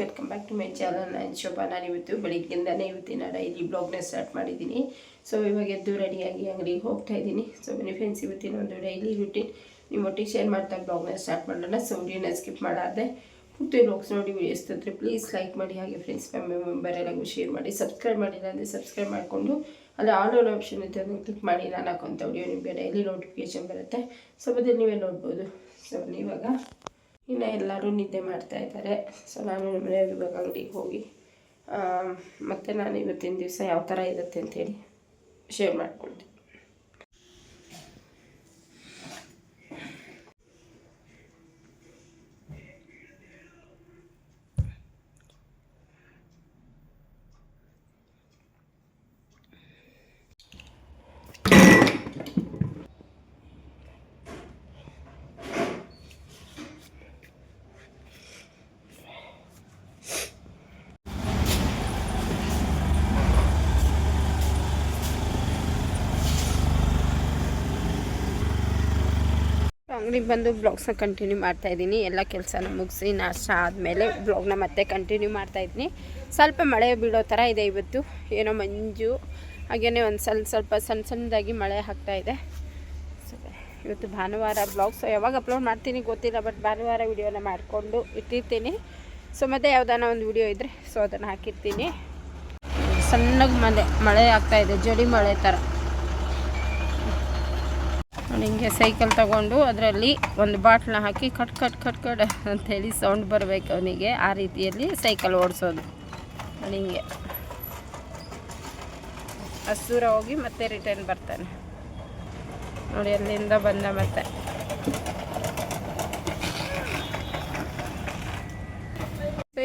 Welcome back to my channel ನಾನು ಶೋಭಾ ನಾನು ಇವತ್ತು ಬೆಳಿಗ್ಗೆಯಿಂದನೇ ಇವತ್ತಿನ ಡೈಲಿ ಬ್ಲಾಗ್ನ ಸ್ಟಾರ್ಟ್ ಮಾಡಿದ್ದೀನಿ. ಸೊ ಇವಾಗ ಎದ್ದು ರೆಡಿಯಾಗಿ ಅಂಗಡಿಗೆ ಹೋಗ್ತಾ ಇದ್ದೀನಿ. ಸೊ ಬನ್ನಿ ಫ್ರೆಂಡ್ಸ್ ಇವತ್ತಿನ ಒಂದು ಡೈಲಿ ರುಟೀನ್ ನಿಮ್ಮ ಒಟ್ಟಿಗೆ ಶೇರ್ ಮಾಡ್ತಾ ಬ್ಲಾಗ್ನ ಸ್ಟಾರ್ಟ್ ಮಾಡೋಣ. ಸೊ ವಿಡಿಯೋನ ಸ್ಕಿಪ್ ಮಾಡಾದೆ ಪೂರ್ತಿ ಬ್ಲಾಗ್ಸ್ ನೋಡಿ ವಿಡಿಯೋಸ್ ತಂದರೆ ಪ್ಲೀಸ್ ಲೈಕ್ ಮಾಡಿ. ಹಾಗೆ ಫ್ರೆಂಡ್ಸ್ ಫ್ಯಾಮಿಲಿ ಮೆಂಬರ್ ಎಲ್ಲರಿಗೂ ಶೇರ್ ಮಾಡಿ. ಸಬ್ಸ್ಕ್ರೈಬ್ ಮಾಡಿಲ್ಲ ಅಂದರೆ ಸಬ್ಸ್ಕ್ರೈಬ್ ಮಾಡಿಕೊಂಡು. ಅಲ್ಲಿ ಆಲ್ ಆಪ್ಷನ್ ಇದೆ ಅದನ್ನು ಕ್ಲಿಕ್ ಮಾಡಿ. ನಾನು ಹಾಕೋಂಥ ವಿಡಿಯೋ ನಿಮಗೆ ಡೈಲಿ ನೋಟಿಫಿಕೇಶನ್ ಬರುತ್ತೆ. ಸೊ ಬದಲು ನೀವೇ ನೋಡ್ಬೋದು. ಸೊ ಇವಾಗ. ಇನ್ನು ಎಲ್ಲರೂ ನಿದ್ದೆ ಮಾಡ್ತಾ ಇದ್ದಾರೆ. ಸೊ ನಾನು ಇವಾಗ ಅಂಗಡಿಗೆ ಹೋಗಿ ಮತ್ತು ನಾನು ಇವತ್ತಿನ ದಿವಸ ಯಾವ ಥರ ಇರುತ್ತೆ ಅಂತೇಳಿ ಶೇರ್ ಮಾಡ್ಕೊಳ್ತೀನಿ ಅಂಗಡಿಗೆ ಬಂದು ಬ್ಲಾಗ್ಸ್ನ ಕಂಟಿನ್ಯೂ ಮಾಡ್ತಾ ಇದ್ದೀನಿ. ಎಲ್ಲ ಕೆಲಸನ ಮುಗಿಸಿ ನಾಷ್ಟ ಆದಮೇಲೆ ಬ್ಲಾಗ್ನ ಮತ್ತೆ ಕಂಟಿನ್ಯೂ ಮಾಡ್ತಾ ಇದ್ದೀನಿ. ಸ್ವಲ್ಪ ಮಳೆ ಬೀಳೋ ಥರ ಇದೆ ಇವತ್ತು. ಏನೋ ಮಂಜು ಹಾಗೆಯೇ ಒಂದು ಸ್ವಲ್ಪ ಸ್ವಲ್ಪ ಸಣ್ಣ ಸಣ್ಣದಾಗಿ ಮಳೆ ಆಗ್ತಾ ಇದೆ. ಇವತ್ತು ಭಾನುವಾರ ಬ್ಲಾಗ್ಸ್ ಯಾವಾಗ ಅಪ್ಲೋಡ್ ಮಾಡ್ತೀನಿ ಗೊತ್ತಿಲ್ಲ ಬಟ್ ಭಾನುವಾರ ವಿಡಿಯೋನ ಮಾಡಿಕೊಂಡು ಇಟ್ಟಿರ್ತೀನಿ. ಸೊ ಮತ್ತೆ ಯಾವುದಾನ ಒಂದು ವಿಡಿಯೋ ಇದ್ದರೆ ಸೊ ಅದನ್ನು ಹಾಕಿರ್ತೀನಿ. ಸಣ್ಣಗೆ ಮಳೆ ಮಳೆ ಆಗ್ತಾಯಿದೆ ಜಡಿ ಮಳೆ ಥರ. ನೋಡಿ, ಹಿಂಗೆ ಸೈಕಲ್ ತಗೊಂಡು ಅದರಲ್ಲಿ ಒಂದು ಬಾಟ್ಲನ್ನ ಹಾಕಿ ಕಟ್ ಕಟ್ ಕಟ್ ಕಟ್ ಅಂಥೇಳಿ ಸೌಂಡ್ ಬರಬೇಕು ಅವನಿಗೆ ಆ ರೀತಿಯಲ್ಲಿ ಸೈಕಲ್ ಓಡಿಸೋದು. ನೋಡಿ ಹಿಂಗೆ. ಹಸೂರ ಹೋಗಿ ಮತ್ತೆ ರಿಟರ್ನ್ ಬರ್ತಾನೆ. ನೋಡಿ, ಅಲ್ಲಿಂದ ಬಂದ ಮತ್ತೆ.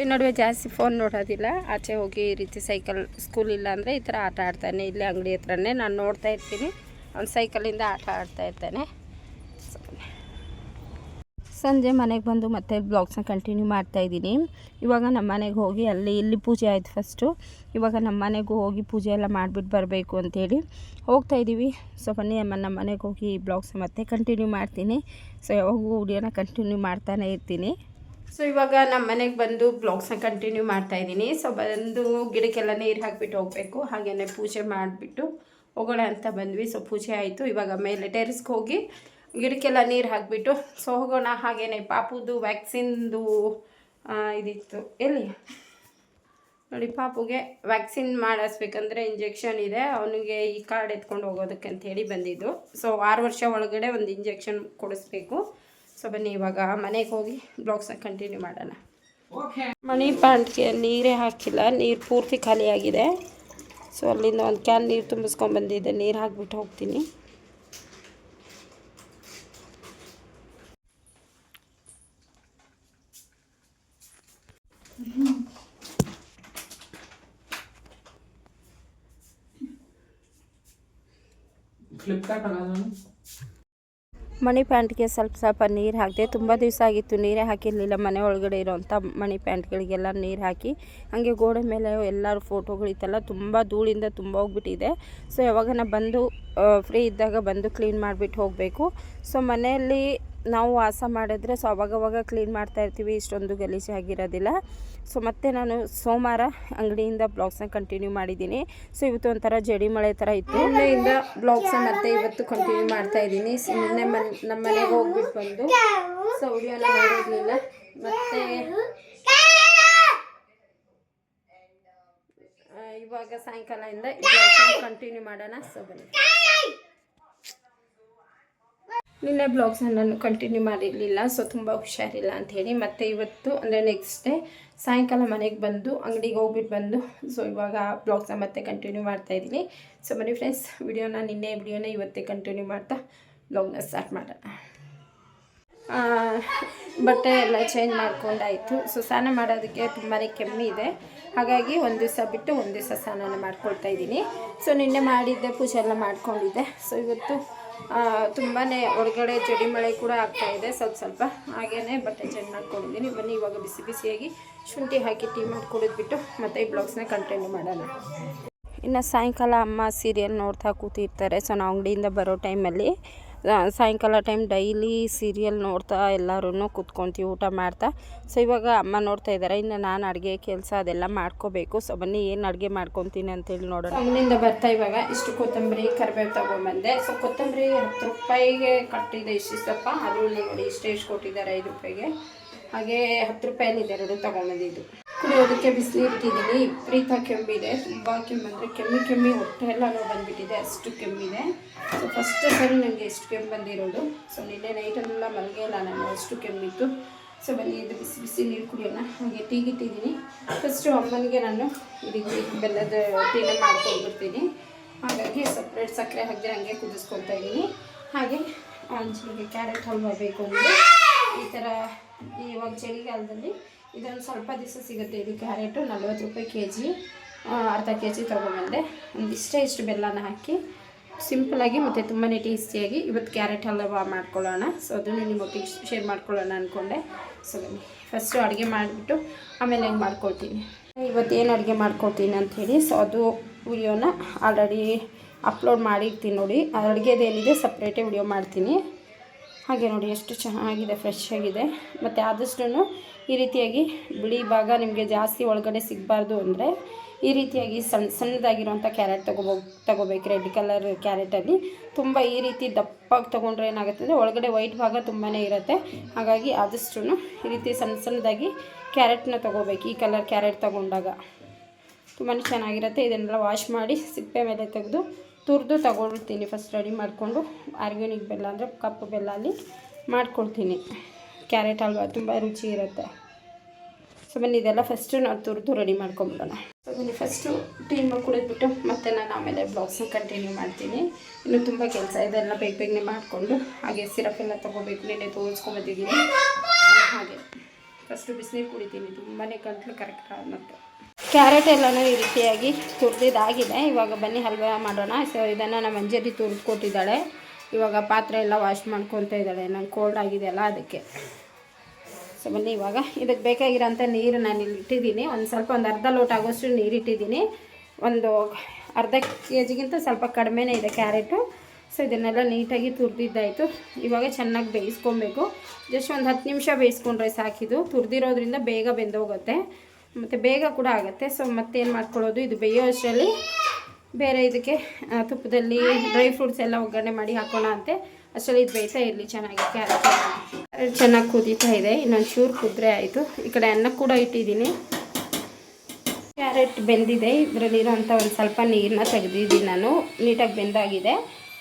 ಈ ನಡುವೆ ಜಾಸ್ತಿ ಫೋನ್ ನೋಡೋದಿಲ್ಲ. ಆಚೆ ಹೋಗಿ ಈ ರೀತಿ ಸೈಕಲ್ ಸ್ಕೂಲ್ ಇಲ್ಲ ಅಂದರೆ ಈ ಥರ ಆಟ ಆಡ್ತಾನೆ. ಇಲ್ಲೇ ಅಂಗಡಿ ಹತ್ರನೇ. ನಾನು ನೋಡ್ತಾ ಇರ್ತೀನಿ. ಅವ್ನು ಸೈಕಲಿಂದ ಆಟ ಆಡ್ತಾ ಇರ್ತಾನೆ. ಸಂಜೆ ಮನೆಗೆ ಬಂದು ಮತ್ತೆ ಬ್ಲಾಗ್ಸ್ನ ಕಂಟಿನ್ಯೂ ಮಾಡ್ತಾ ಇದ್ದೀನಿ. ಇವಾಗ ನಮ್ಮ ಮನೆಗೆ ಹೋಗಿ ಅಲ್ಲಿ ಇಲ್ಲಿ ಪೂಜೆ ಆಯಿತು ಫಸ್ಟು ಇವಾಗ ನಮ್ಮ ಮನೆಗೂ ಹೋಗಿ ಪೂಜೆ ಎಲ್ಲ ಮಾಡಿಬಿಟ್ಟು ಬರಬೇಕು ಅಂತೇಳಿ ಹೋಗ್ತಾ ಇದ್ದೀವಿ. ಸೊ ಬನ್ನಿ ನಮ್ಮ ನಮ್ಮ ಮನೆಗೆ ಹೋಗಿ ಬ್ಲಾಗ್ಸ್ ಮತ್ತೆ ಕಂಟಿನ್ಯೂ ಮಾಡ್ತೀನಿ. ಸೊ ಯಾವಾಗೂ ವಿಡಿಯೋನ ಕಂಟಿನ್ಯೂ ಮಾಡ್ತಾನೆ ಇರ್ತೀನಿ. ಸೊ ಇವಾಗ ನಮ್ಮ ಮನೆಗೆ ಬಂದು ಬ್ಲಾಗ್ಸ್ನ ಕಂಟಿನ್ಯೂ ಮಾಡ್ತಾ ಇದ್ದೀನಿ. ಸೊ ಬಂದು ಗಿಡಕ್ಕೆಲ್ಲ ನೀರು ಹಾಕಿಬಿಟ್ಟು ಹೋಗಬೇಕು. ಹಾಗೆಯೇ ಪೂಜೆ ಮಾಡಿಬಿಟ್ಟು ಹೋಗೋಣ ಅಂತ ಬಂದ್ವಿ. ಸೊ ಪೂಜೆ ಆಯಿತು. ಇವಾಗ ಮೇಲೆ ಟೆರಿಸ್ಗೆ ಹೋಗಿ ಗಿಡಕ್ಕೆಲ್ಲ ನೀರು ಹಾಕಿಬಿಟ್ಟು ಸೊ ಹೋಗೋಣ ಹಾಗೇನೆ. ಪಾಪುದು ವ್ಯಾಕ್ಸಿನ್ದು ಇದಿತ್ತು. ಎಲ್ಲಿ? ನೋಡಿ ಪಾಪುಗೆ ವ್ಯಾಕ್ಸಿನ್ ಮಾಡಿಸ್ಬೇಕಂದ್ರೆ ಇಂಜೆಕ್ಷನ್ ಇದೆ. ಅವನಿಗೆ ಈ ಕಾರ್ಡ್ ಎತ್ಕೊಂಡು ಹೋಗೋದಕ್ಕೆ ಅಂತೇಳಿ ಬಂದಿದ್ದು. ಸೊ ಆರು ವರ್ಷ ಒಳಗಡೆ ಒಂದು ಇಂಜೆಕ್ಷನ್ ಕೊಡಿಸ್ಬೇಕು. ಸೊ ಬನ್ನಿ ಇವಾಗ ಮನೆಗೆ ಹೋಗಿ ಬ್ಲಾಗ್ಸ್ನ ಕಂಟಿನ್ಯೂ ಮಾಡೋಣ. ಮನಿ ಪ್ಲಾಂಟ್ಗೆ ನೀರೇ ಹಾಕಿಲ್ಲ. ನೀರು ಪೂರ್ತಿ ಖಾಲಿಯಾಗಿದೆ. ಸೊ ಅಲ್ಲಿಂದ ಒಂದು ಕ್ಯಾನ್ ನೀರು ತುಂಬಿಸ್ಕೊಂಡು ಬಂದಿದ್ದೆ. ನೀರು ಹಾಕ್ಬಿಟ್ಟು ಹೋಗ್ತೀನಿ. ಫ್ಲಿಪ್ಕಾರ್ಟ್ ಮನಿ ಪ್ಯಾಂಟ್ಗೆ ಸ್ವಲ್ಪ ಸ್ವಲ್ಪ ನೀರು ಹಾಕಿದೆ, ತುಂಬ ದಿವಸ ಆಗಿತ್ತು ನೀರೇ ಹಾಕಿರಲಿಲ್ಲ. ಮನೆ ಒಳಗಡೆ ಇರೋವಂಥ ಮಣಿ ಪ್ಯಾಂಟ್ಗಳಿಗೆಲ್ಲ ನೀರು ಹಾಕಿ, ಹಾಗೆ ಗೋಡೆ ಮೇಲೆ ಎಲ್ಲರೂ ಫೋಟೋಗಳಿತ್ತಲ್ಲ ತುಂಬ ಧೂಳಿಂದ ತುಂಬ ಹೋಗ್ಬಿಟ್ಟಿದೆ. ಸೊ ಯಾವಾಗನ ಬಂದು ಫ್ರೀ ಇದ್ದಾಗ ಬಂದು ಕ್ಲೀನ್ ಮಾಡಿಬಿಟ್ಟು ಹೋಗಬೇಕು. ಸೊ ಮನೆಯಲ್ಲಿ ನಾವು ವಾಸ ಮಾಡಿದ್ರೆ ಸೊ ಅವಾಗವಾಗ ಕ್ಲೀನ್ ಮಾಡ್ತಾ ಇರ್ತೀವಿ, ಇಷ್ಟೊಂದು ಗಲೀಜು ಆಗಿರೋದಿಲ್ಲ. ಸೊ ಮತ್ತೆ ನಾನು ಸೋಮವಾರ ಅಂಗಡಿಯಿಂದ ಬ್ಲಾಗ್ಸ್ನ ಕಂಟಿನ್ಯೂ ಮಾಡಿದ್ದೀನಿ. ಸೊ ಇವತ್ತು ಒಂಥರ ಜಡಿ ಮಳೆ ಥರ ಇತ್ತು. ಮೊನ್ನೆಯಿಂದ ಬ್ಲಾಗ್ಸ್ನ ಮತ್ತೆ ಇವತ್ತು ಕಂಟಿನ್ಯೂ ಮಾಡ್ತಾ ಇದ್ದೀನಿ. ಮೊನ್ನೆ ಮನ್, ನಮ್ಮ ಮನೆಗೆ ಹೋಗ್ಬಿಟ್ಟು ಬಂದು ಸೊ ಮಾಡಿರಲಿಲ್ಲ ಮತ್ತೆ ಇವಾಗ ಸಾಯಂಕಾಲದಿಂದ ಕಂಟಿನ್ಯೂ ಮಾಡೋಣ. ಸೊ ಬನ್ನಿ. ನಿನ್ನೆ ಬ್ಲಾಗ್ಸ್ ನಾನು ಕಂಟಿನ್ಯೂ ಮಾಡಿರಲಿಲ್ಲ ಸೊ ತುಂಬ ಹುಷಾರಿಲ್ಲ ಅಂಥೇಳಿ ಮತ್ತು ಇವತ್ತು ಅಂದರೆ ನೆಕ್ಸ್ಟ್ ಡೇ ಸಾಯಂಕಾಲ ಮನೆಗೆ ಬಂದು, ಅಂಗಡಿಗೆ ಹೋಗ್ಬಿಟ್ಟು ಬಂದು ಸೊ ಇವಾಗ ಬ್ಲಾಗ್ಸ್ನ ಮತ್ತೆ ಕಂಟಿನ್ಯೂ ಮಾಡ್ತಾ ಇದ್ದೀನಿ. ಸೊ ಮನಿ ಫ್ರೆಂಡ್ಸ್ ವಿಡಿಯೋನ ನಿನ್ನೆ, ವಿಡಿಯೋನ ಇವತ್ತೇ ಕಂಟಿನ್ಯೂ ಮಾಡ್ತಾ ಬ್ಲಾಗ್ನ ಸ್ಟಾರ್ಟ್ ಮಾಡೋಣ. ಬಟ್ಟೆ ಎಲ್ಲ ಚೇಂಜ್ ಮಾಡ್ಕೊಂಡಾಯಿತು. ಸೊ ಸ್ನಾನ ಮಾಡೋದಕ್ಕೆ ತುಂಬಾ ಕೆಮ್ಮಿದೆ ಹಾಗಾಗಿ ಒಂದು ದಿವಸ ಬಿಟ್ಟು ಒಂದು ದಿವಸ ಸ್ನಾನ ಮಾಡ್ಕೊಳ್ತಾ ಇದ್ದೀನಿ. ಸೊ ನಿನ್ನೆ ಮಾಡಿದ್ದೆ, ಪೂಜೆ ಎಲ್ಲ ಮಾಡ್ಕೊಂಡಿದ್ದೆ. ಸೊ ಇವತ್ತು ತುಂಬಾ ಹೊರಗಡೆ ಜಡಿ ಮಳೆ ಕೂಡ ಇದೆ. ಸ್ವಲ್ಪ ಸ್ವಲ್ಪ ಹಾಗೇ ಬಟ್ಟೆ ಚೇಂಜ್ ಮಾಡ್ಕೊಂಡಿದ್ದೀನಿ. ಬನ್ನಿ, ಇವಾಗ ಬಿಸಿ ಬಿಸಿಯಾಗಿ ಶುಂಠಿ ಹಾಕಿ ಟೀ ಮಾಡಿಕೊಡಿದ್ಬಿಟ್ಟು ಮತ್ತೆ ಈ ಬ್ಲಾಗ್ಸ್ನ ಕಂಟಿನ್ಯೂ ಮಾಡೋಣ. ಇನ್ನು ಸಾಯಂಕಾಲ ಅಮ್ಮ ಸೀರಿಯಲ್ ನೋಡ್ತಾ ಕೂತಿರ್ತಾರೆ. ಸೊ ನಾವು ಅಂಗಡಿಯಿಂದ ಬರೋ ಟೈಮಲ್ಲಿ ಸಾಯಂಕಾಲ ಟೈಮ್ ಡೈಲಿ ಸೀರಿಯಲ್ ನೋಡ್ತಾ ಎಲ್ಲರೂ ಕೂತ್ಕೊತೀವಿ, ಊಟ ಮಾಡ್ತಾ. ಸೊ ಇವಾಗ ಅಮ್ಮ ನೋಡ್ತಾ ಇದ್ದಾರೆ ಇನ್ನು ನಾನು ಅಡುಗೆ ಕೆಲಸ ಅದೆಲ್ಲ ಮಾಡ್ಕೋಬೇಕು. ಸೊ ಬನ್ನಿ, ಏನು ಅಡುಗೆ ಮಾಡ್ಕೊತೀನಿ ಅಂತೇಳಿ ನೋಡೋಣ. ಅಮ್ಮನಿಂದ ಬರ್ತಾ ಇವಾಗ ಇಷ್ಟು ಕೊತ್ತಂಬರಿ ಕರಿಬೇವು ತೊಗೊಂಬಂದೆ. ಸೊ ಕೊತ್ತಂಬರಿ ಹತ್ತು ರೂಪಾಯಿಗೆ ಕಟ್ಟಿದೆ ಇಷ್ಟಿಷ್ಟಪ್ಪ. ಅದರಲ್ಲಿ ನೋಡಿ ಇಷ್ಟು ಇಷ್ಟು ಕೊಟ್ಟಿದ್ದಾರೆ ಐದು ರೂಪಾಯಿಗೆ. ಹಾಗೆ ಹತ್ತು ರೂಪಾಯಲ್ಲಿದೆ ಎರಡು ತೊಗೊಂಬಂದಿದ್ದು. ಕುಡಿಯೋದಕ್ಕೆ ಬಿಸಿನೀರು ಇಟ್ಟಿದ್ದೀನಿ. ವಿಪರೀತ ಕೆಮ್ಮಿದೆ. ತುಂಬ ಕೆಮ್ಮಂದರೆ ಕೆಮ್ಮಿ ಕೆಮ್ಮಿ ಹೊಟ್ಟೆ ಎಲ್ಲ ನೋವು ಬಂದುಬಿಟ್ಟಿದೆ. ಅಷ್ಟು ಕೆಮ್ಮಿದೆ. ಸೊ ಫಸ್ಟ್ ಸರಿ ನನಗೆ ಎಷ್ಟು ಕೆಮ್ಮು ಬಂದಿರೋದು. ಸೊ ನಿನ್ನೆ ನೈಟಲ್ಲೆಲ್ಲ ಮಲಗೇ ಇಲ್ಲ ನಾನು. ಅಷ್ಟು ಕೆಮ್ಮಿತ್ತು. ಸೊ ಬನ್ನಿ, ಇದು ಬಿಸಿ ಬಿಸಿ ನೀರು ಕುಡಿಯೋಣ. ಹಾಗೆ ತೀಗಿಟ್ಟಿದ್ದೀನಿ ಫಸ್ಟು ಅಮ್ಮನಿಗೆ ನಾನು ಇದಕ್ಕೆ ಬೆಲ್ಲದ ಟೀನ ಮಾಡ್ಕೊಂಡ್ಬಿಡ್ತೀನಿ. ಹಾಗಾಗಿ ಸಪ್ರೇಟ್ ಸಕ್ಕರೆ ಹಾಕಿದ್ರೆ ಹಂಗೆ ಕುದಿಸ್ಕೊತಾ ಇದ್ದೀನಿ. ಹಾಗೆ ಅಂಚಿಗೆ ಕ್ಯಾರೆಟ್ ಹಲ್ವಾ ಬೇಕು ಅಂದರೆ ಈ ಥರ ಇವಾಗ ಚಳಿಗಾಲದಲ್ಲಿ ಇದೊಂದು ಸ್ವಲ್ಪ ದಿವಸ ಸಿಗುತ್ತೆ. ಇದು ಕ್ಯಾರೆಟು ನಲ್ವತ್ತು ರೂಪಾಯಿ ಕೆ ಜಿ ಅರ್ಧ ಕೆ ಜಿ ತೊಗೊಂಬಂದೆ ಒಂದಿಷ್ಟೇ ಇಷ್ಟೇ ಬೆಲ್ಲನ ಹಾಕಿ ಸಿಂಪಲಾಗಿ ಮತ್ತು ತುಂಬಾ ಟೇಸ್ಟಿಯಾಗಿ ಇವತ್ತು ಕ್ಯಾರೆಟ್ ಹಲ್ವಾ ಮಾಡ್ಕೊಳ್ಳೋಣ. ಸೊ ಅದನ್ನು ನಿಮ್ಮೊಟ್ಟಿಗೆ ಶೇರ್ ಮಾಡ್ಕೊಳ್ಳೋಣ ಅಂದ್ಕೊಂಡೆ ಸೊ ಬನ್ನಿ. ಫಸ್ಟು ಅಡುಗೆ ಮಾಡಿಬಿಟ್ಟು ಆಮೇಲೆ ಹೆಂಗೆ ಮಾಡ್ಕೊಳ್ತೀನಿ. ಇವತ್ತೇನು ಅಡುಗೆ ಮಾಡ್ಕೊಳ್ತೀನಿ ಅಂಥೇಳಿ ಸೊ ಅದು ವಿಡಿಯೋನ ಆಲ್ರೆಡಿ ಅಪ್ಲೋಡ್ ಮಾಡಿರ್ತೀನಿ ನೋಡಿ. ಆ ಅಡುಗೆದೇನಿದೆ ಸಪ್ರೇಟೇ ವಿಡಿಯೋ ಮಾಡ್ತೀನಿ. ಹಾಗೆ ನೋಡಿ, ಎಷ್ಟು ಚೆನ್ನಾಗಿದೆ ಫ್ರೆಶ್ ಆಗಿದೆ. ಮತ್ತು ಆದಷ್ಟು ಈ ರೀತಿಯಾಗಿ ಬಿಳಿ ಭಾಗ ನಿಮಗೆ ಜಾಸ್ತಿ ಒಳಗಡೆ ಸಿಗಬಾರ್ದು ಅಂದರೆ ಈ ರೀತಿಯಾಗಿ ಸಣ್ಣ ಸಣ್ಣದಾಗಿರುವಂಥ ಕ್ಯಾರೆಟ್ ತಗೋಬೋ, ತಗೋಬೇಕು. ರೆಡ್ ಕಲರ್ ಕ್ಯಾರೆಟಲ್ಲಿ ತುಂಬ ಈ ರೀತಿ ದಪ್ಪಾಗಿ ತೊಗೊಂಡ್ರೆ ಏನಾಗುತ್ತೆ ಅಂದರೆ ಒಳಗಡೆ ವೈಟ್ ಭಾಗ ತುಂಬಾ ಇರುತ್ತೆ. ಹಾಗಾಗಿ ಆದಷ್ಟು ಈ ರೀತಿ ಸಣ್ಣ ಸಣ್ಣದಾಗಿ ಕ್ಯಾರೆಟ್ನ ತೊಗೋಬೇಕು ಈ ಕಲರ್ ಕ್ಯಾರೆಟ್ ತೊಗೊಂಡಾಗ. ತುಂಬಾ ಚೆನ್ನಾಗಿರುತ್ತೆ. ಇದನ್ನೆಲ್ಲ ವಾಶ್ ಮಾಡಿ ಸಿಪ್ಪೆ ಮೇಲೆ ತೆಗೆದು ತುರಿದು ತೊಗೊಳ್ತೀನಿ. ಫಸ್ಟ್ ರೆಡಿ ಮಾಡಿಕೊಂಡು ಆರ್ಗ್ಯಾನಿಕ್ ಬೆಲ್ಲ ಅಂದರೆ ಕಪ್ಪು ಬೆಲ್ಲ ಅಲ್ಲಿ ಮಾಡ್ಕೊಳ್ತೀನಿ. ಕ್ಯಾರೆಟ್ ಹಲ್ವಾ ತುಂಬ ರುಚಿ ಇರುತ್ತೆ. ಸೊ ಬನ್ನಿ, ಇದೆಲ್ಲ ಫಸ್ಟು ನಾವು ತುರಿದು ರೆಡಿ ಮಾಡ್ಕೊಂಬಿಡೋಣ. ಸೊ ಬನ್ನಿ ಫಸ್ಟು ಟೀ ಕುಡಿದ್ಬಿಟ್ಟು ಮತ್ತೆ ನಾನು ಆಮೇಲೆ ಬ್ಲೌಸನ್ನ ಕಂಟಿನ್ಯೂ ಮಾಡ್ತೀನಿ. ಇನ್ನು ತುಂಬ ಕೆಲಸ ಇದೆಲ್ಲ ಬೇಗ ಬೇಗನೆ ಮಾಡಿಕೊಂಡು ಹಾಗೆ ಸಿರಪ್ ಎಲ್ಲ ತೊಗೋಬೇಕು, ನಿನ್ನೆ ತೋರಿಸ್ಕೊಂಬಂದಿದ್ದೀನಿ ಹಾಗೆ. ಫಸ್ಟು ಬಿಸಿನೀರು ಕುಡಿತೀನಿ ತುಂಬಾ ಗಂಟ್ಲು ಕರೆಕ್ಟ್ ಆಗುತ್ತೆ ಕ್ಯಾರೆಟ್ ಎಲ್ಲನೂ ಈ ರೀತಿಯಾಗಿ ತುರಿದಿದ್ದಾಗಿದೆ. ಇವಾಗ ಬನ್ನಿ, ಹಲ್ವಾ ಮಾಡೋಣ. ಸೊ ಇದನ್ನು ನಮ್ಮ ಅಂಜಲಿ ತುರಿದು ಕೊಟ್ಟಿದ್ದಾಳೆ. ಇವಾಗ ಪಾತ್ರೆ ಎಲ್ಲ ವಾಶ್ ಮಾಡ್ಕೊತಾ ಇದ್ದಾಳೆ. ನಂಗೆ ಕೋಲ್ಡ್ ಆಗಿದೆಯಲ್ಲ ಅದಕ್ಕೆ. ಸೊ ಬನ್ನಿ, ಇವಾಗ ಇದಕ್ಕೆ ಬೇಕಾಗಿರೋಂಥ ನೀರು ನಾನು ಇಲ್ಲಿ ಇಟ್ಟಿದ್ದೀನಿ. ಒಂದು ಸ್ವಲ್ಪ ಒಂದು ಅರ್ಧ ಲೋಟ ಆಗೋಷ್ಟು ನೀರು ಇಟ್ಟಿದ್ದೀನಿ. ಒಂದು ಅರ್ಧ ಕೆ ಜಿಗಿಂತ ಸ್ವಲ್ಪ ಕಡಿಮೆನೇ ಇದೆ ಕ್ಯಾರೆಟು. ಸೊ ಇದನ್ನೆಲ್ಲ ನೀಟಾಗಿ ತುರಿದಿದ್ದಾಯಿತು. ಇವಾಗ ಚೆನ್ನಾಗಿ ಬೇಯಿಸ್ಕೊಬೇಕು. ಜಸ್ಟ್ ಒಂದು ಹತ್ತು ನಿಮಿಷ ಬೇಯಿಸ್ಕೊಂಡ್ರೆ ಸಾಕಿದು ತುರಿದಿರೋದ್ರಿಂದ ಬೇಗ ಬೆಂದೋಗುತ್ತೆ. ಮತ್ತು ಬೇಗ ಕೂಡ ಆಗುತ್ತೆ. ಸೊ ಮತ್ತೇನು ಮಾಡ್ಕೊಳ್ಳೋದು? ಇದು ಬೇಯೋ ಅಷ್ಟರಲ್ಲಿ ಬೇರೆ ಇದಕ್ಕೆ ತುಪ್ಪದಲ್ಲಿ ಡ್ರೈ ಫ್ರೂಟ್ಸ್ ಎಲ್ಲ ಒಗ್ಗರಣೆ ಮಾಡಿ ಹಾಕೋಣ ಅಂತೆ. ಅಷ್ಟರಲ್ಲಿ ಇದು ಬೇಯ್ತಾ ಇರಲಿ, ಚೆನ್ನಾಗಿ ಕ್ಯಾರೆಟ್ ಚೆನ್ನಾಗಿ ಕುದೀತಾ ಇದೆ ಇನ್ನೊಂದು ಚೂರು ಕುದ್ರೆ ಆಯಿತು. ಈ ಕಡೆ ಅನ್ನ ಕೂಡ ಇಟ್ಟಿದ್ದೀನಿ. ಕ್ಯಾರೆಟ್ ಬೆಂದಿದೆ ಇದರಲ್ಲಿರೋಂಥ ಒಂದು ಸ್ವಲ್ಪ ನೀರನ್ನ ತೆಗೆದಿದ್ದೀನಿ ನಾನು. ನೀಟಾಗಿ ಬೆಂದಾಗಿದೆ.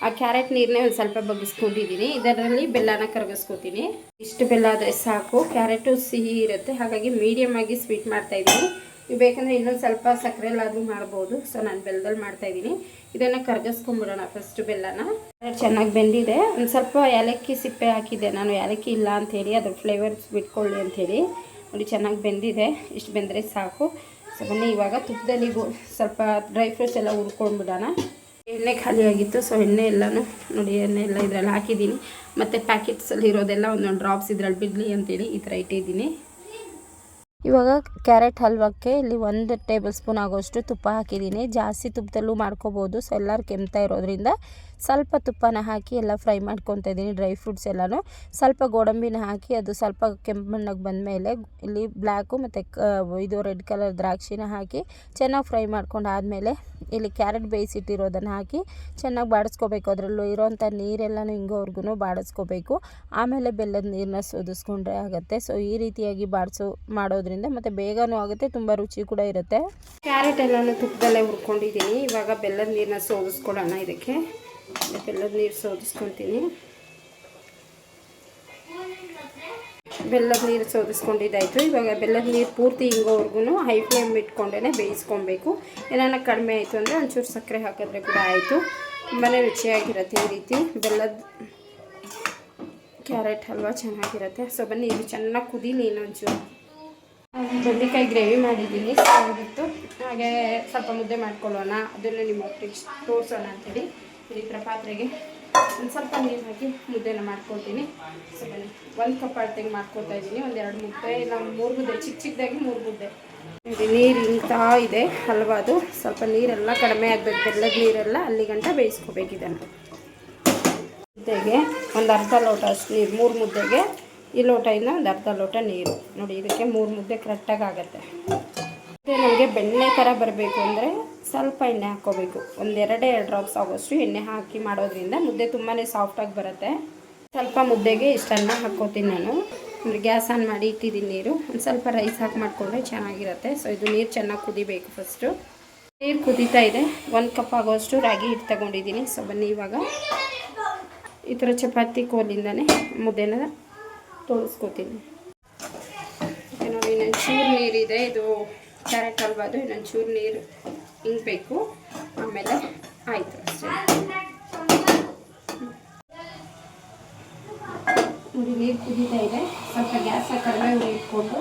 ಆ ಕ್ಯಾರೆಟ್ ನೀರನ್ನೇ ಒಂದು ಸ್ವಲ್ಪ ಬಗ್ಗಿಸ್ಕೊಂಡಿದ್ದೀನಿ. ಇದರಲ್ಲಿ ಬೆಲ್ಲನ ಕರಗಿಸ್ಕೊತೀನಿ. ಇಷ್ಟು ಬೆಲ್ಲ ಆದರೆ ಸಾಕು. ಕ್ಯಾರೆಟು ಸಿಹಿ ಇರುತ್ತೆ, ಹಾಗಾಗಿ ಮೀಡಿಯಮ್ ಆಗಿ ಸ್ವೀಟ್ ಮಾಡ್ತಾಯಿದ್ದೀನಿ ಬೇಕಂದರೆ ಇನ್ನೊಂದು ಸ್ವಲ್ಪ ಸಕ್ಕರೆಲ್ಲಾದರೂ ಮಾಡ್ಬೋದು. ಸೊ ನಾನು ಬೆಲ್ಲದಲ್ಲಿ ಮಾಡ್ತಾಯಿದ್ದೀನಿ ಇದನ್ನು ಕರಗಿಸ್ಕೊಂಬಿಡೋಣ ಫಸ್ಟ್ ಬೆಲ್ಲನ. ಚೆನ್ನಾಗಿ ಬೆಂದಿದೆ. ಒಂದು ಸ್ವಲ್ಪ ಏಲಕ್ಕಿ ಸಿಪ್ಪೆ ಹಾಕಿದ್ದೆ ನಾನು. ಏಲಕ್ಕಿ ಇಲ್ಲ ಅಂಥೇಳಿ ಅದ್ರ ಫ್ಲೇವರ್ಸ್ ಬಿಟ್ಕೊಳ್ಳಿ ಅಂಥೇಳಿ ನೋಡಿ, ಚೆನ್ನಾಗಿ ಬೆಂದಿದೆ. ಇಷ್ಟು ಬೆಂದರೆ ಸಾಕು. ಸೊ ಬನ್ನಿ, ಇವಾಗ ತುಪ್ಪದಲ್ಲಿ ಸ್ವಲ್ಪ ಡ್ರೈ ಫ್ರೂಟ್ಸ್ ಎಲ್ಲ ಹುರ್ಕೊಂಡ್ಬಿಡೋಣ. ಎಣ್ಣೆ ಖಾಲಿಯಾಗಿತ್ತು ಸೊ ಎಣ್ಣೆ ಎಲ್ಲನೂ, ನೋಡಿ, ಎಣ್ಣೆ ಎಲ್ಲ ಇದರಲ್ಲಿ ಹಾಕಿದ್ದೀನಿ. ಮತ್ತು ಪ್ಯಾಕೆಟ್ಸಲ್ಲಿ ಇರೋದೆಲ್ಲ ಒಂದೊಂದು ಡ್ರಾಪ್ಸ್ ಇದರಲ್ಲಿ ಬಿಡಲಿ ಅಂತೇಳಿ ಈ ಥರ ಇಟ್ಟಿದ್ದೀನಿ. ಇವಾಗ ಕ್ಯಾರೆಟ್ ಹಲ್ವಕ್ಕೆ ಇಲ್ಲಿ ಒಂದು ಟೇಬಲ್ ಸ್ಪೂನ್ ಆಗೋಷ್ಟು ತುಪ್ಪ ಹಾಕಿದ್ದೀನಿ. ಜಾಸ್ತಿ ತುಪ್ಪದಲ್ಲೂ ಮಾಡ್ಕೋಬೋದು. ಸೊ ಎಲ್ಲರೂ ಕೆಮ್ತಾ ಇರೋದ್ರಿಂದ ಸ್ವಲ್ಪ ತುಪ್ಪನ ಹಾಕಿ ಎಲ್ಲ ಫ್ರೈ ಮಾಡ್ಕೊತಾ ಇದ್ದೀನಿ, ಡ್ರೈ ಫ್ರೂಟ್ಸ್ ಎಲ್ಲಾನು. ಸ್ವಲ್ಪ ಗೋಡಂಬಿನ ಹಾಕಿ ಅದು ಸ್ವಲ್ಪ ಕೆಂಪು ಬಣ್ಣಕ್ಕೆ ಬಂದಮೇಲೆ ಇಲ್ಲಿ ಬ್ಲ್ಯಾಕು ಮತ್ತು ಇದು ರೆಡ್ ಕಲರ್ ದ್ರಾಕ್ಷಿನ ಹಾಕಿ ಚೆನ್ನಾಗಿ ಫ್ರೈ ಮಾಡ್ಕೊಂಡು ಆದಮೇಲೆ ಇಲ್ಲಿ ಕ್ಯಾರೆಟ್ ಬೇಯಿಸಿಟ್ಟಿರೋದನ್ನು ಹಾಕಿ ಚೆನ್ನಾಗಿ ಬಾಡಿಸ್ಕೋಬೇಕು. ಅದರಲ್ಲೂ ಇರೋವಂಥ ನೀರೆಲ್ಲನೂ ಹಿಂಗೋರ್ಗು ಬಾಡಿಸ್ಕೋಬೇಕು. ಆಮೇಲೆ ಬೆಲ್ಲದ ನೀರನ್ನ ಸೋದಿಸ್ಕೊಂಡ್ರೆ ಆಗುತ್ತೆ. ಸೊ ಈ ರೀತಿಯಾಗಿ ಬಾಡಿಸೋ, ಮಾಡೋದ್ರಿಂದ ಮತ್ತು ಬೇಗನೂ ಆಗುತ್ತೆ, ತುಂಬ ರುಚಿ ಕೂಡ ಇರುತ್ತೆ. ಕ್ಯಾರೆಟ್ ಎಲ್ಲನೂ ತುಪ್ಪದಲ್ಲೇ ಹುರ್ಕೊಂಡಿದ್ದೀನಿ. ಇವಾಗ ಬೆಲ್ಲದ ನೀರನ್ನ ಸೋದಿಸ್ಕೊಳ್ಳೋಣ ಇದಕ್ಕೆ. ಬೆಲ್ಲದ ನೀರು ಸೋದಿಸ್ಕೊತೀನಿ. ಬೆಲ್ಲದ ನೀರು ಸೋದಿಸ್ಕೊಂಡಿದ್ದಾಯಿತು ಇವಾಗ ಬೆಲ್ಲದ ನೀರು ಪೂರ್ತಿ ಹಿಂಗೋವರೆಗೂ ಹೈ ಫ್ಲೇಮ್ ಇಟ್ಕೊಂಡೇ ಬೇಯಿಸ್ಕೊಬೇಕು. ಏನಾರ ಕಡಿಮೆ ಆಯಿತು ಅಂದರೆ ಒಂಚೂರು ಸಕ್ಕರೆ ಹಾಕಿದ್ರೆ ಕೂಡ ಆಯಿತು. ತುಂಬಾ ರುಚಿಯಾಗಿರುತ್ತೆ ಈ ರೀತಿ. ಬೆಲ್ಲದ ಕ್ಯಾರೆಟ್ ಹಲ್ವಾ ಚೆನ್ನಾಗಿರುತ್ತೆ. ಸೊ ಬನ್ನಿ, ಇದು ಚೆನ್ನಾಗಿ ಕುದೀಲಿ ಇನ್ನೊಂಚೂರು. ಬೆಂಡೆಕಾಯಿ ಗ್ರೇವಿ ಮಾಡಿದ್ದೀನಿ. ಚೆನ್ನಾಗಿತ್ತು ಹಾಗೆ ಸ್ವಲ್ಪ ಮುದ್ದೆ ಮಾಡ್ಕೊಳ್ಳೋಣ. ಅದನ್ನು ನಿಮ್ಮ ತೋರಿಸೋಣ ಅಂತೇಳಿ. ಥರ ಪಾತ್ರೆಗೆ ಒಂದು ಸ್ವಲ್ಪ ನೀರು ಹಾಕಿ ಮುದ್ದೆನ ಮಾಡ್ಕೊತೀನಿ. ಸೊ ಬನ್ನಿ ಒಂದು ಕಪ್ ಅಳತೆಗೆ ಮಾಡ್ಕೊತಾ ಇದ್ದೀನಿ. ಒಂದು ಎರಡು ಮುದ್ದೆ, ಇಲ್ಲ ಮೂರು ಮುದ್ದೆ ಚಿಕ್ಕ ಚಿಕ್ಕದಾಗಿ ಮೂರು ಮುದ್ದೆ. ನೀರು ಇಂಥ ಇದೆ, ಹಲ್ವಾದು. ಸ್ವಲ್ಪ ನೀರೆಲ್ಲ ಕಡಿಮೆ ಆಗಬೇಕು, ಬೆಲ್ಲದ ನೀರೆಲ್ಲ ಅಲ್ಲಿ ಗಂಟ ಮುದ್ದೆಗೆ ಒಂದು ಅರ್ಧ ಲೋಟ ಅಷ್ಟು ನೀರು, ಮೂರು ಮುದ್ದೆಗೆ ಈ ಲೋಟ ಇಲ್ಲ ಒಂದು ಅರ್ಧ ಲೋಟ ನೀರು. ನೋಡಿ, ಇದಕ್ಕೆ ಮೂರು ಮುದ್ದೆ ಕರೆಕ್ಟಾಗಿ ಆಗುತ್ತೆ. ನಮಗೆ ಬೆಣ್ಣೆ ಥರ ಬರಬೇಕು ಅಂದರೆ ಸ್ವಲ್ಪ ಎಣ್ಣೆ ಹಾಕ್ಕೋಬೇಕು. ಒಂದೆರಡೇ ಎರಡು ಡ್ರಾಪ್ಸ್ ಆಗೋಷ್ಟು ಎಣ್ಣೆ ಹಾಕಿ ಮಾಡೋದ್ರಿಂದ ಮುದ್ದೆ ತುಂಬಾ ಸಾಫ್ಟಾಗಿ ಬರುತ್ತೆ. ಸ್ವಲ್ಪ ಮುದ್ದೆಗೆ ಇಷ್ಟನ್ನ ಹಾಕ್ಕೋತೀನಿ ನಾನು. ಅಂದರೆ ಗ್ಯಾಸ್ ಆನ್ ಮಾಡಿ ಇಟ್ಟಿದ್ದೀನಿ ನೀರು. ಒಂದು ಸ್ವಲ್ಪ ರೈಸ್ ಹಾಕಿ ಮಾಡಿಕೊಂಡ್ರೆ ಚೆನ್ನಾಗಿರುತ್ತೆ. ಸೊ ಇದು ನೀರು ಚೆನ್ನಾಗಿ ಕುದಿಬೇಕು ಫಸ್ಟು ನೀರು ಕುದೀತಾ ಇದೆ. ಒಂದು ಕಪ್ ಆಗೋಷ್ಟು ರಾಗಿ ಹಿಟ್ಟು ತಗೊಂಡಿದ್ದೀನಿ. ಸೊ ಬನ್ನಿ ಇವಾಗ. ಈ ಥರ ಚಪಾತಿ ಕೋಲಿಂದನೇ ಮುದ್ದೆನ ತೋರಿಸ್ಕೋತೀನಿ ನೋಡಿ ಇನ್ನೊಂದು ಚೂರು ನೀರಿದೆ. ಇದು ಕ್ಯಾರೆಟ್ ಹಲ್ವ ಅದು ಚೂರು ನೀರು ಹಿಂಗಬೇಕು ಆಮೇಲೆ ಆಯಿತು ಅಷ್ಟೇ. ನೋಡಿ ನೀರು ಕುದೀತಾ ಇದೆ. ಸ್ವಲ್ಪ ಗ್ಯಾಸ ಕಡಿಮೆ ಇಟ್ಕೊಂಡು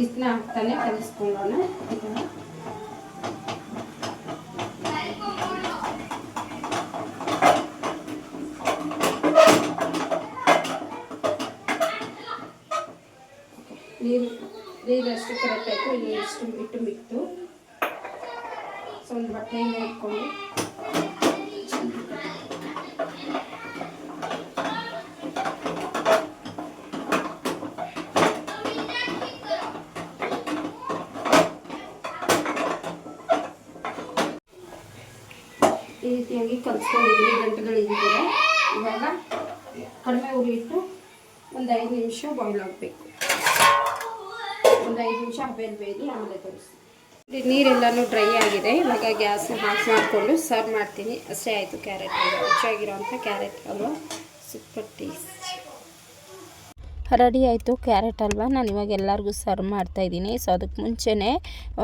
ಇದನ್ನ ಹಾಕ್ತಾನೆ ಕಲಿಸ್ಕೊಂಡೋಣ. ನೀರು ನೀರು ಅಷ್ಟು ಕರೆಕ್ಟ್ ಆಯಿತು ಇನ್ನು ಎಷ್ಟು ಬಿಟ್ಟು ಬಿಟ್ಟು ಸೊ ಒಂದು ಬಟ್ಟೆಯಿಂದ ಇಟ್ಕೊಂಡು. ಈ ರೀತಿಯಾಗಿ ಕಲಿಸ್ಕೊಂಡಿದ್ದೀನಿ ಗಂಟುಗಳಿದ್ದಿದೆ ಇವಾಗ ಕಡಿಮೆ ಉರಿ ಇಟ್ಟು ಒಂದು ಐದು ನಿಮಿಷ ಬಾಯ್ಲ್ ಆಗಬೇಕು. ಒಂದು ನಿಮಿಷ ನೀರೆಲ್ಲನೂ ಡ್ರೈ ಆಗಿದೆ, ಇವಾಗ ಗ್ಯಾಸ್ ಹಾಕಿ ಮಾಡಿಕೊಂಡು ಸರ್ವ್ ಮಾಡ್ತೀನಿ. ಅಷ್ಟೇ ಆಯಿತು ಕ್ಯಾರೆಟ್ ಹೆಚ್ಚಾಗಿರುವಂಥ ಕ್ಯಾರೆಟ್ ಅಲ್ವಾ ಸೂಪರ್ ಟೇಸ್ಟ್ ರೆಡಿ ಆಯಿತು ಕ್ಯಾರೆಟ್ ಹಲ್ವಾ ನಾನು ಇವಾಗ ಎಲ್ಲರಿಗೂ ಸರ್ವ್ ಮಾಡ್ತಾಯಿದ್ದೀನಿ ಸೊ ಅದಕ್ಕೆ ಮುಂಚೆನೇ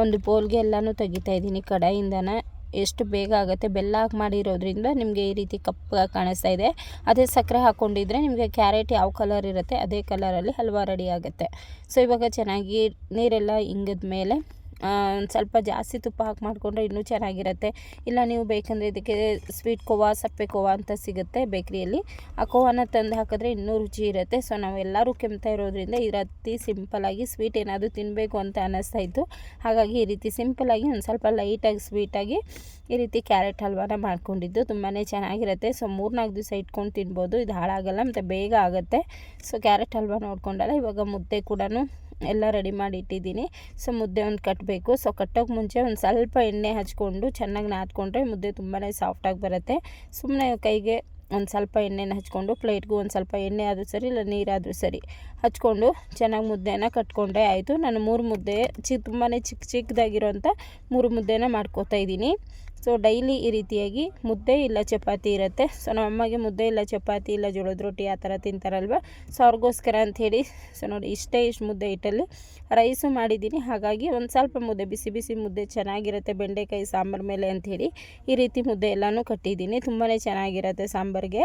ಒಂದು ಬೌಲ್ಗೆ ಎಲ್ಲನೂ ತೆಗಿತಾಯಿದ್ದೀನಿ ಕಡಾಯಿಂದನೇ. ಎಷ್ಟು ಬೇಗ ಆಗುತ್ತೆ ಬೆಲ್ಲ ಹಾಕಿ ಮಾಡಿರೋದ್ರಿಂದ ನಿಮಗೆ ಈ ರೀತಿ ಕಪ್ಪಾಗಿ ಕಾಣಿಸ್ತಾ ಇದೆ. ಅದೇ ಸಕ್ಕರೆ ಹಾಕ್ಕೊಂಡಿದ್ರೆ ನಿಮಗೆ ಕ್ಯಾರೆಟ್ ಯಾವ ಕಲರ್ ಇರುತ್ತೆ ಅದೇ ಕಲರಲ್ಲಿ ಹಲ್ವಾ ರೆಡಿ ಆಗುತ್ತೆ. ಸೊ ಇವಾಗ ಚೆನ್ನಾಗಿ ನೀರೆಲ್ಲ ಇಂಗಿದ ಮೇಲೆ ಒಂದು ಸ್ವಲ್ಪ ಜಾಸ್ತಿ ತುಪ್ಪ ಹಾಕಿ ಮಾಡಿಕೊಂಡ್ರೆ ಇನ್ನೂ ಚೆನ್ನಾಗಿರುತ್ತೆ. ಇಲ್ಲ, ನೀವು ಬೇಕಂದರೆ ಇದಕ್ಕೆ ಸ್ವೀಟ್ ಕೋವಾ, ಸಪ್ಪೆ ಕೋವಾ ಅಂತ ಸಿಗುತ್ತೆ ಬೇಕ್ರಿಯಲ್ಲಿ. ಆ ಕೋವಾನ ತಂದು ಹಾಕಿದ್ರೆ ಇನ್ನೂ ರುಚಿ ಇರುತ್ತೆ. ಸೊ ನಾವೆಲ್ಲರೂ ಕೆಮ್ತಾ ಇರೋದ್ರಿಂದ ಈ ರೀತಿ ಸಿಂಪಲಾಗಿ ಸ್ವೀಟ್ ಏನಾದರೂ ತಿನ್ನಬೇಕು ಅಂತ ಅನ್ನಿಸ್ತಾ ಇತ್ತು. ಹಾಗಾಗಿ ಈ ರೀತಿ ಸಿಂಪಲಾಗಿ ಒಂದು ಸ್ವಲ್ಪ ಲೈಟಾಗಿ ಸ್ವೀಟಾಗಿ ಈ ರೀತಿ ಕ್ಯಾರೆಟ್ ಹಲ್ವಾನ ಮಾಡ್ಕೊಂಡಿದ್ದು ತುಂಬಾ ಚೆನ್ನಾಗಿರುತ್ತೆ. ಸೊ ಮೂರ್ನಾಲ್ಕು ದಿವಸ ಇಟ್ಕೊಂಡು ತಿನ್ಬೋದು. ಇದು ಹಾಳಾಗಲ್ಲ, ಮತ್ತು ಬೇಗ ಆಗುತ್ತೆ. ಸೊ ಕ್ಯಾರೆಟ್ ಹಲ್ವಾ ನೋಡ್ಕೊಂಡಲ್ಲ, ಇವಾಗ ಮುದ್ದೆ ಕೂಡ ಎಲ್ಲ ರೆಡಿ ಮಾಡಿ ಇಟ್ಟಿದ್ದೀನಿ. ಸೊ ಮುದ್ದೆ ಒಂದು ಕಟ್ಟಬೇಕು ಸೊ ಕಟ್ಟೋಕೆ ಮುಂಚೆ ಒಂದು ಸ್ವಲ್ಪ ಎಣ್ಣೆ ಹಚ್ಕೊಂಡು ಚೆನ್ನಾಗಿ ನಾದ್ಕೊಂಡ್ರೆ ಮುದ್ದೆ ತುಂಬಾ ಸಾಫ್ಟಾಗಿ ಬರುತ್ತೆ. ಸುಮ್ಮನೆ ಕೈಗೆ ಒಂದು ಸ್ವಲ್ಪ ಎಣ್ಣೆನ ಹಚ್ಕೊಂಡು, ಪ್ಲೇಟ್ಗೂ ಒಂದು ಸ್ವಲ್ಪ ಎಣ್ಣೆ ಆದರೂ ಸರಿ, ಇಲ್ಲ ನೀರಾದರೂ ಸರಿ ಹಚ್ಕೊಂಡು ಚೆನ್ನಾಗಿ ಮುದ್ದೆನ ಕಟ್ಕೊಂಡೆ ಆಯಿತು. ನಾನು ಮೂರು ಮುದ್ದೆ, ಚಿ ತುಂಬಾ ಚಿಕ್ಕ ಚಿಕ್ಕದಾಗಿರೋಂಥ ಮೂರು ಮುದ್ದೆನ ಮಾಡ್ಕೋತಾ ಇದ್ದೀನಿ. ಸೊ ಡೈಲಿ ಈ ರೀತಿಯಾಗಿ ಮುದ್ದೆ ಇಲ್ಲ ಚಪಾತಿ ಇರುತ್ತೆ. ಸೊ ನಮ್ಮ ಅಮ್ಮಗೆ ಮುದ್ದೆ ಇಲ್ಲ ಚಪಾತಿ ಇಲ್ಲ ಜೋಳದ ರೊಟ್ಟಿ ಆ ಥರ ತಿಂತಾರಲ್ವ? ಸೊ ಅವ್ರಿಗೋಸ್ಕರ ಅಂಥೇಳಿ ಸೊ ನೋಡಿ ಇಷ್ಟೇ ಇಷ್ಟು ಮುದ್ದೆ ಇಟ್ಟಲ್ಲಿ ರೈಸು ಮಾಡಿದ್ದೀನಿ. ಹಾಗಾಗಿ ಒಂದು ಸ್ವಲ್ಪ ಮುದ್ದೆ, ಬಿಸಿ ಬಿಸಿ ಮುದ್ದೆ ಚೆನ್ನಾಗಿರುತ್ತೆ, ಬೆಂಡೆಕಾಯಿ, ಸಾಂಬಾರು ಮೇಲೆ ಅಂಥೇಳಿ ಈ ರೀತಿ ಮುದ್ದೆ ಎಲ್ಲನೂ ಕಟ್ಟಿದ್ದೀನಿ. ತುಂಬಾ ಚೆನ್ನಾಗಿರುತ್ತೆ ಸಾಂಬಾರಿಗೆ.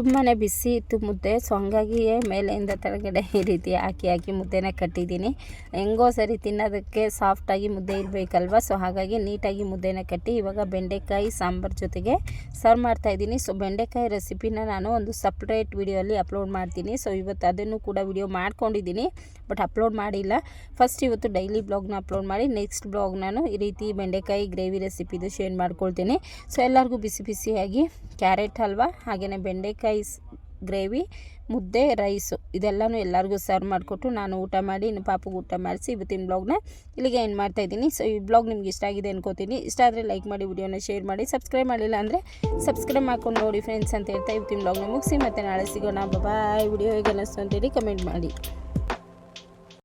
ತುಂಬಾ ಬಿಸಿ ಇತ್ತು ಮುದ್ದೆ ಸೊ ಹಂಗಾಗಿ ಮೇಲೆಯಿಂದ ಕೆಳಗಡೆ ಈ ರೀತಿ ಹಾಕಿ ಹಾಕಿ ಮುದ್ದೆನ ಕಟ್ಟಿದ್ದೀನಿ. ಹೆಂಗೋ ಸರಿ ತಿನ್ನೋದಕ್ಕೆ ಸಾಫ್ಟಾಗಿ ಮುದ್ದೆ ಇರಬೇಕಲ್ವ ಸೊ ಹಾಗಾಗಿ ನೀಟಾಗಿ ಮುದ್ದೆನ ಕಟ್ಟಿ ಇವಾಗ ಬೆಂಡೆಕಾಯಿ ಸಾಂಬಾರು ಜೊತೆಗೆ ಸರ್ವ್ ಮಾಡ್ತಾಯಿದ್ದೀನಿ ಸೊ ಬೆಂಡೆಕಾಯಿ ರೆಸಿಪಿನ ನಾನು ಒಂದು ಸಪ್ರೇಟ್ ವಿಡಿಯೋಲಿ ಅಪ್ಲೋಡ್ ಮಾಡ್ತೀನಿ. ಸೊ ಇವತ್ತು ಅದನ್ನು ಕೂಡ ವಿಡಿಯೋ ಮಾಡ್ಕೊಂಡಿದ್ದೀನಿ ಬಟ್ ಅಪ್ಲೋಡ್ ಮಾಡಿಲ್ಲ. ಫಸ್ಟ್ ಇವತ್ತು ಡೈಲಿ ಬ್ಲಾಗ್ನ ಅಪ್ಲೋಡ್ ಮಾಡಿ ನೆಕ್ಸ್ಟ್ ಬ್ಲಾಗ್ ನಾನು ಈ ರೀತಿ ಬೆಂಡೆಕಾಯಿ ಗ್ರೇವಿ ರೆಸಿಪಿದು ಶೇರ್ ಮಾಡ್ಕೊಳ್ತೀನಿ. ಸೊ ಎಲ್ಲರಿಗೂ ಬಿಸಿ ಬಿಸಿಯಾಗಿ ಕ್ಯಾರೆಟ್ ಹಲ್ವಾ ಹಾಗೆಯೇ ಬೆಂಡೆಕಾಯಿ ಸ್- ಗ್ರೇವಿ ಮುದ್ದೆ ರೈಸು ಇದೆಲ್ಲನೂ ಎಲ್ಲರಿಗೂ ಸರ್ವ್ ಮಾಡಿಕೊಟ್ಟು ನಾನು ಊಟ ಮಾಡಿ, ಇನ್ನು ಪಾಪಗೆ ಊಟ ಮಾಡಿಸಿ ಇವತ್ತಿನ ಬ್ಲಾಗ್ನ ಇಲ್ಲಿಗೆ ಏನು ಮಾಡ್ತಾ ಇದ್ದೀನಿ. ಸೊ ಈ ಬ್ಲಾಗ್ ನಿಮ್ಗೆ ಇಷ್ಟ ಆಗಿದೆ ಅನ್ಕೋತೀನಿ. ಇಷ್ಟ ಆದರೆ ಲೈಕ್ ಮಾಡಿ ವಿಡಿಯೋನ ಶೇರ್ ಮಾಡಿ ಸಬ್ಸ್ಕ್ರೈಬ್ ಮಾಡಿಲ್ಲ ಅಂದರೆ ಸಬ್ಸ್ಕ್ರೈಬ್ ಮಾಡ್ಕೊಂಡು ನೋಡಿ ಫ್ರೆಂಡ್ಸ್ ಅಂತ ಹೇಳ್ತಾ ಇವತ್ತಿನ ಬ್ಲಾಗ್ನ ಮುಗಿಸಿ ಮತ್ತೆ ನಾಳೆ ಸಿಗೋಣ. ಬಾಯ್ ವಿಡಿಯೋ ಹೇಗೆ ಅನ್ನಿಸ್ತು ಅಂತೇಳಿ ಕಮೆಂಟ್ ಮಾಡಿ.